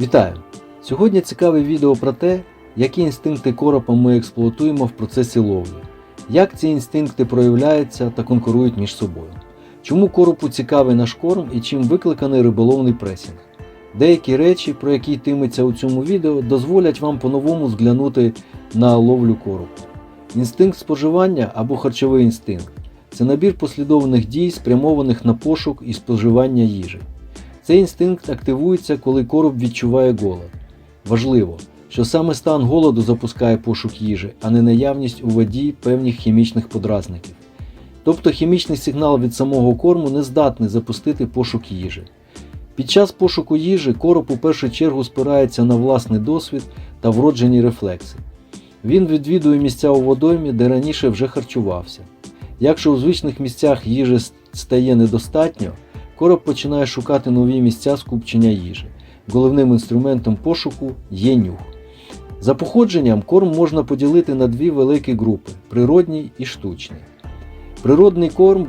Вітаю! Сьогодні цікаве відео про те, які інстинкти коропа ми експлуатуємо в процесі ловлі, як ці інстинкти проявляються та конкурують між собою, чому коропу цікавий наш корм і чим викликаний риболовний пресінг. Деякі речі, про які йтиметься у цьому відео, дозволять вам по-новому зглянути на ловлю коропу. Інстинкт споживання або харчовий інстинкт це набір послідовних дій, спрямованих на пошук і споживання їжі. Цей інстинкт активується, коли короб відчуває голод. Важливо, що саме стан голоду запускає пошук їжі, а не наявність у воді певних хімічних подразників. Тобто хімічний сигнал від самого корму не здатний запустити пошук їжі. Під час пошуку їжі короб у першу чергу спирається на власний досвід та вроджені рефлекси. Він відвідує місця у водоймі, де раніше вже харчувався. Якщо у звичних місцях їжі стає недостатньо, короб починає шукати нові місця скупчення їжі. Головним інструментом пошуку є нюх. За походженням корм можна поділити на дві великі групи природній і штучний. Природний корм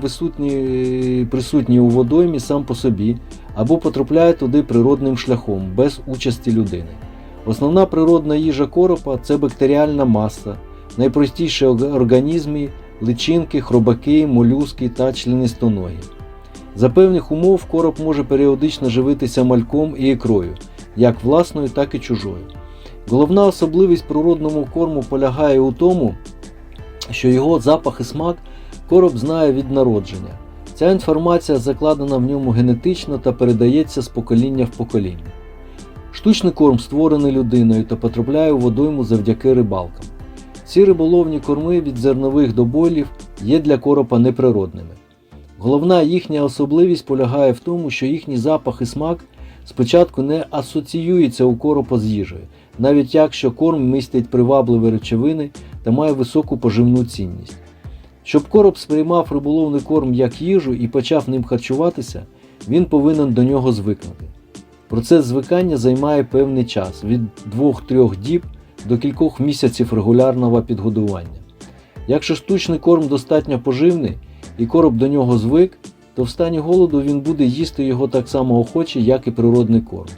присутній, у водоймі сам по собі або потрапляє туди природним шляхом без участі людини. Основна природна їжа коропа це бактеріальна маса, найпростіші організми, личинки, хробаки, молюски та членистоногі. За певних умов короб може періодично живитися мальком і ікрою, як власною, так і чужою. Головна особливість природному корму полягає у тому, що його запах і смак короб знає від народження. Ця інформація закладена в ньому генетично та передається з покоління в покоління. Штучний корм створений людиною та потрапляє у водойму завдяки рибалкам. Ці риболовні корми від зернових до бойлів є для коропа неприродними. Головна їхня особливість полягає в тому, що їхній запах і смак спочатку не асоціюються у коропа з їжею, навіть якщо корм містить привабливі речовини та має високу поживну цінність. Щоб короб сприймав риболовний корм як їжу і почав ним харчуватися, він повинен до нього звикнути. Процес звикання займає певний час від 2-3 діб до кількох місяців регулярного підгодування. Якщо штучний корм достатньо поживний і короб до нього звик, то в стані голоду він буде їсти його так само охоче, як і природний корм.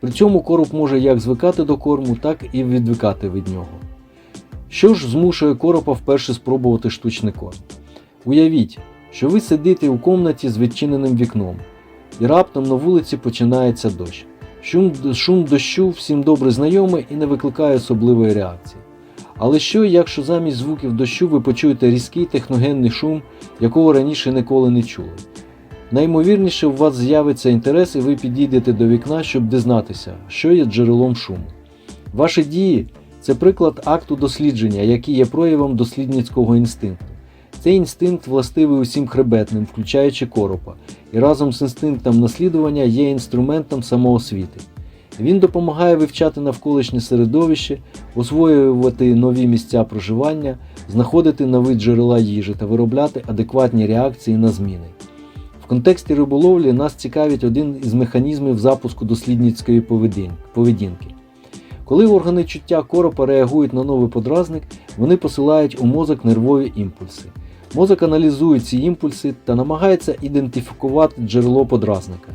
При цьому короб може як звикати до корму, так і відвикати від нього. Що ж змушує коропа вперше спробувати штучний корм? Уявіть, що ви сидите у комнаті з відчиненим вікном, і раптом на вулиці починається дощ. Шум, шум дощу всім добре знайомий і не викликає особливої реакції. Але що, якщо замість звуків дощу ви почуєте різкий техногенний шум, якого раніше ніколи не чули? Наймовірніше, у вас з'явиться інтерес і ви підійдете до вікна, щоб дізнатися, що є джерелом шуму. Ваші дії це приклад акту дослідження, який є проявом дослідницького інстинкту. Цей інстинкт властивий усім хребетним, включаючи коропа, і разом з інстинктом наслідування є інструментом самоосвіти. Він допомагає вивчати навколишнє середовище, освоювати нові місця проживання, знаходити нові джерела їжі та виробляти адекватні реакції на зміни. В контексті риболовлі нас цікавить один із механізмів запуску дослідницької поведінки. Коли органи чуття коропа реагують на новий подразник, вони посилають у мозок нервові імпульси. Мозок аналізує ці імпульси та намагається ідентифікувати джерело подразника.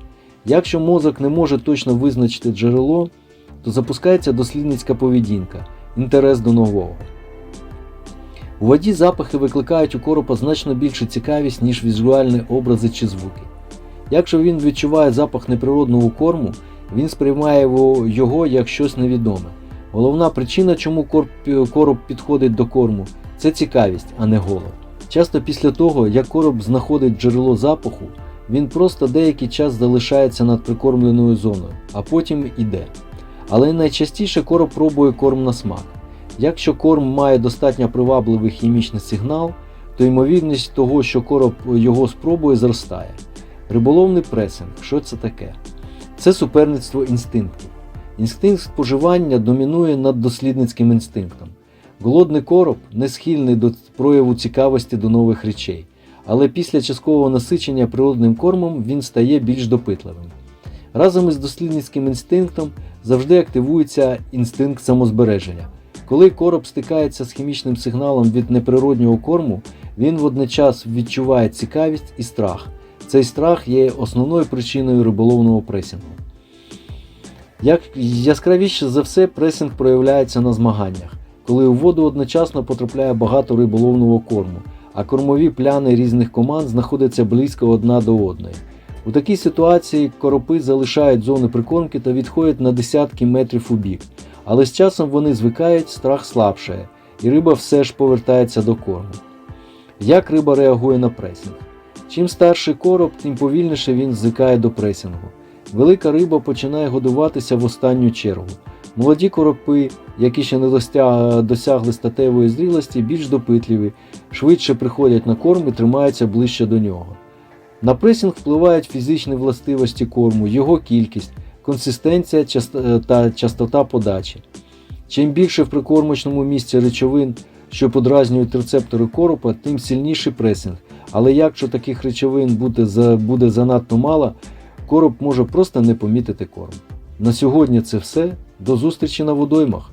Якщо мозок не може точно визначити джерело, то запускається дослідницька поведінка, інтерес до нового. У воді запахи викликають у коропа значно більшу цікавість, ніж візуальні образи чи звуки. Якщо він відчуває запах неприродного корму, він сприймає його як щось невідоме. Головна причина, чому короб підходить до корму, це цікавість, а не голод. Часто після того, як короб знаходить джерело запаху, він просто деякий час залишається над прикормленою зоною, а потім іде. Але найчастіше короб пробує корм на смак. Якщо корм має достатньо привабливий хімічний сигнал, то ймовірність того, що короб його спробує, зростає. Риболовний пресинг що це таке? Це суперництво інстинктів. Інстинкт споживання домінує над дослідницьким інстинктом. Голодний короб не схильний до прояву цікавості до нових речей, але після часткового насичення природним кормом він стає більш допитливим. Разом із дослідницьким інстинктом завжди активується інстинкт самозбереження. Коли короб стикається з хімічним сигналом від неприроднього корму, він водночас відчуває цікавість і страх. Цей страх є основною причиною риболовного пресінгу. Як яскравіше за все, пресинг проявляється на змаганнях, коли у воду одночасно потрапляє багато риболовного корму, а кормові пляни різних команд знаходяться близько одна до одної. У такій ситуації коропи залишають зони прикормки та відходять на десятки метрів у бік, але з часом вони звикають, страх слабшає, і риба все ж повертається до корму. Як риба реагує на пресинг? Чим старший короб, тим повільніше він звикає до пресингу. Велика риба починає годуватися в останню чергу. Молоді коропи, які ще не досягли статевої зрілості, більш допитливі, швидше приходять на корм і тримаються ближче до нього. На пресинг впливають фізичні властивості корму, його кількість, консистенція е, та частота подачі. Чим більше в прикормочному місці речовин, що подразнюють рецептори коропа, тим сильніший пресинг. Але якщо таких речовин буде, буде занадто мало, короб може просто не помітити корм. На сьогодні це все. До зустрічі на водоймах!